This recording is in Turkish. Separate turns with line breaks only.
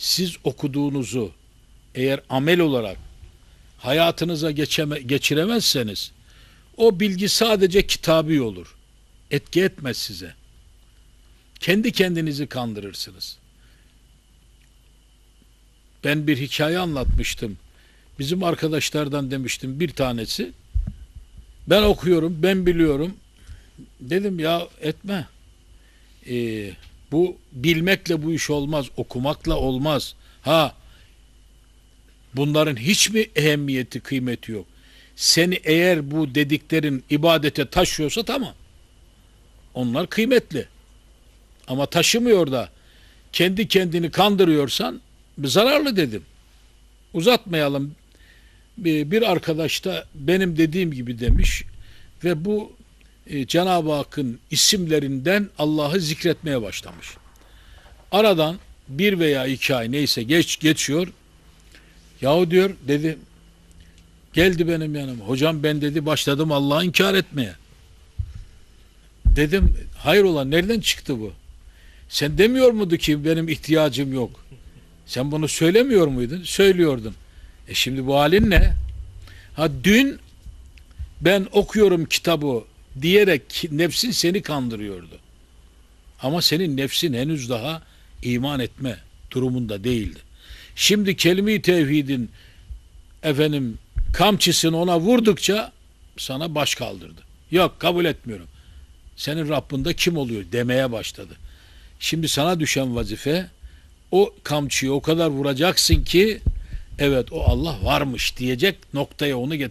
siz okuduğunuzu eğer amel olarak hayatınıza geçeme, geçiremezseniz o bilgi sadece kitabi olur. Etki etmez size. Kendi kendinizi kandırırsınız. Ben bir hikaye anlatmıştım. Bizim arkadaşlardan demiştim bir tanesi. Ben okuyorum, ben biliyorum. Dedim ya etme. Ee, bu bilmekle bu iş olmaz, okumakla olmaz. Ha, bunların hiçbir ehemmiyeti, kıymeti yok. Seni eğer bu dediklerin ibadete taşıyorsa tamam. Onlar kıymetli. Ama taşımıyor da kendi kendini kandırıyorsan zararlı dedim. Uzatmayalım. Bir arkadaş da benim dediğim gibi demiş ve bu e, Cenab-ı Hakk'ın isimlerinden Allah'ı zikretmeye başlamış. Aradan bir veya iki ay neyse geç geçiyor. Yahu diyor dedi geldi benim yanıma. Hocam ben dedi başladım Allah'ı inkar etmeye. Dedim hayrola nereden çıktı bu? Sen demiyor muydu ki benim ihtiyacım yok? Sen bunu söylemiyor muydun? Söylüyordun. E şimdi bu halin ne? Ha dün ben okuyorum kitabı diyerek nefsin seni kandırıyordu. Ama senin nefsin henüz daha iman etme durumunda değildi. Şimdi kelime-i tevhidin efendim kamçısını ona vurdukça sana baş kaldırdı. Yok kabul etmiyorum. Senin Rabbinde kim oluyor demeye başladı. Şimdi sana düşen vazife o kamçıyı o kadar vuracaksın ki evet o Allah varmış diyecek noktaya onu